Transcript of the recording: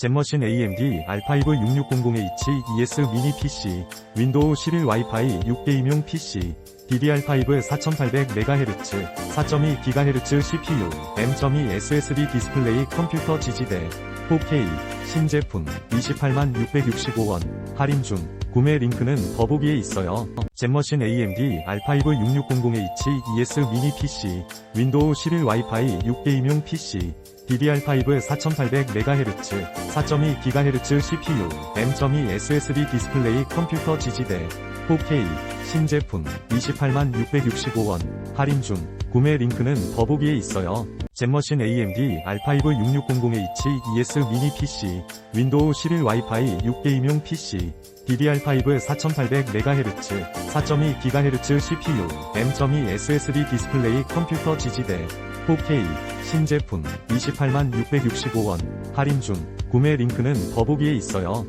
잼머신 AMD R5 6600H ES 미니 PC, 윈도우 11 와이파이 6게임용 PC, DDR5 4800MHz, 4.2GHz CPU, M.2 SSD 디스플레이 컴퓨터 지지대, 4K, 신제품 28만 665원, 할인 중, 구매 링크는 더보기에 있어요. 잼머신 AMD R5 6600H ES 미니 PC, 윈도우 11 와이파이 6게임용 PC, DDR5 4800MHz, 4.2GHz CPU, M.2 SSD 디스플레이 컴퓨터 지지대, 4K, 신제품 28만 665원, 할인 중, 구매 링크는 더보기에 있어요. 잼머신 AMD R5 6600H ES 미니 PC, 윈도우 11 와이파이 6게임용 PC, DDR5 4800MHz, 4.2GHz CPU, M.2 SSD 디스플레이 컴퓨터 지지대, 4K, 신제품 28만 665원, 할인 중, 구매 링크는 더보기에 있어요.